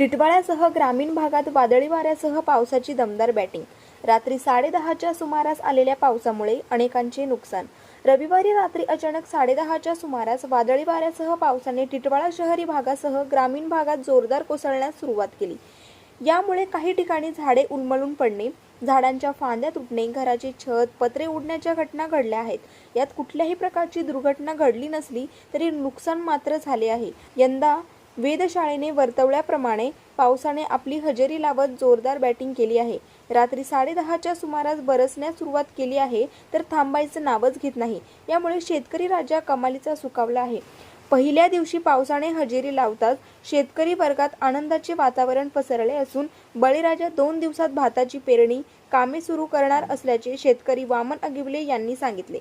टिटवाळ्यासह ग्रामीण भागात वादळी वाऱ्यासह पावसाची दमदार बॅटिंग. रात्री साडेदहाच्या सुमारास आलेल्या पावसामुळे अनेकांचे नुकसान. रविवारी रात्री अचानक साडेदहाच्या सुमारास वादळी वाऱ्यासह पावसाने टिटवाळा शहरी भागासह ग्रामीण भागात जोरदार कोसळण्यास सुरुवात केली. यामुळे काही ठिकाणी झाडे उलमळून पडणे झाडांच्या फांद्या तुटणे घराचे छत पत्रे उडण्याच्या घटना घडल्या आहेत. यात कुठल्याही प्रकारची दुर्घटना घडली नसली तरी नुकसान मात्र झाले आहे. यंदा वेधशाळेने वर्तवल्याप्रमाणे पावसाने आपली हजेरी लावत जोरदार बॅटिंग केली आहे. रात्री साडेदहाच्या सुमारास बरसण्यास सुरुवात केली आहे तर थांबायचं नावच घेत नाही. यामुळे शेतकरी राजा कमालीचा सुकावला आहे. पहिल्या दिवशी पावसाने हजेरी लावताच शेतकरी वर्गात आनंदाचे वातावरण पसरले असून बळीराजा दोन दिवसात भाताची पेरणी कामे सुरू करणार असल्याचे शेतकरी वामन अगिवले यांनी सांगितले.